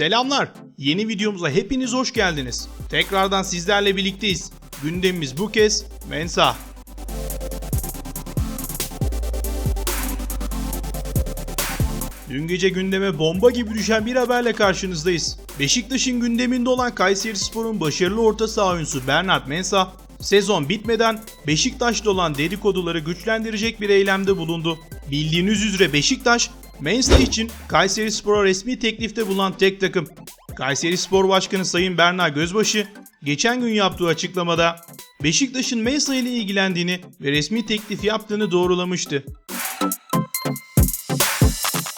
Selamlar. Yeni videomuza hepiniz hoş geldiniz. Tekrardan sizlerle birlikteyiz. Gündemimiz bu kez Mensa. Dün gece gündeme bomba gibi düşen bir haberle karşınızdayız. Beşiktaş'ın gündeminde olan Kayserispor'un başarılı orta saha oyuncusu Bernard Mensah, sezon bitmeden Beşiktaş'ta olan dedikoduları güçlendirecek bir eylemde bulundu. Bildiğiniz üzere Beşiktaş, Mensah için Kayserispor'a resmi teklifte bulunan tek takım. Kayserispor Başkanı Sayın Berna Gözbaşı, geçen gün yaptığı açıklamada Beşiktaş'ın Mensah ile ilgilendiğini ve resmi teklif yaptığını doğrulamıştı.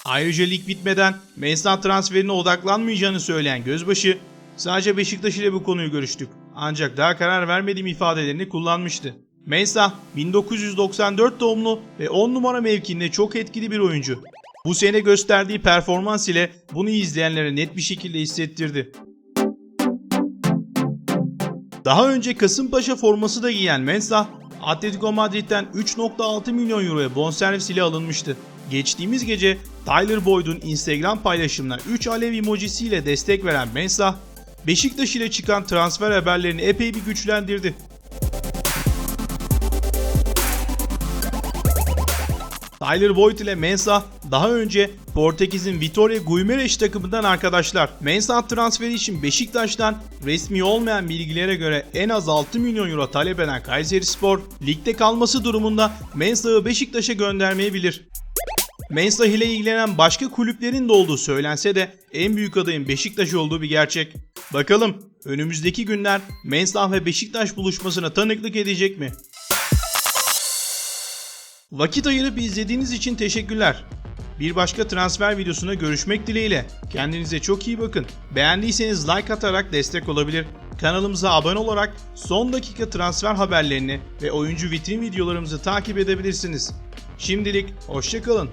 Ayrıca lig bitmeden Mensah transferine odaklanmayacağını söyleyen Gözbaşı, sadece Beşiktaş ile bu konuyu görüştük. Ancak daha karar vermediğim ifadelerini kullanmıştı. Mensah 1994 doğumlu ve 10 numara mevkiinde çok etkili bir oyuncu. Bu sene gösterdiği performans ile bunu izleyenlere net bir şekilde hissettirdi. Daha önce Kasımpaşa forması da giyen Mensah, Atletico Madrid'den 3.6 milyon euroya bonservis ile alınmıştı. Geçtiğimiz gece Tyler Boyd'un Instagram paylaşımına 3 alev emojisiyle destek veren Mensah, Beşiktaş ile çıkan transfer haberlerini epey bir güçlendirdi. Tyler Boyd ile Mensah daha önce Portekiz'in Vitória Guimarães takımından arkadaşlar. Mensah transferi için Beşiktaş'tan resmi olmayan bilgilere göre en az 6 milyon euro talep eden Kayserispor, ligde kalması durumunda Mensah'ı Beşiktaş'a göndermeyebilir. Mensah ile ilgilenen başka kulüplerin de olduğu söylense de en büyük adayın Beşiktaş olduğu bir gerçek. Bakalım önümüzdeki günler Mensah ve Beşiktaş buluşmasına tanıklık edecek mi? Vakit ayırıp izlediğiniz için teşekkürler. Bir başka transfer videosuna görüşmek dileğiyle. Kendinize çok iyi bakın. Beğendiyseniz like atarak destek olabilir. Kanalımıza abone olarak son dakika transfer haberlerini ve oyuncu vitrin videolarımızı takip edebilirsiniz. Şimdilik hoşçakalın.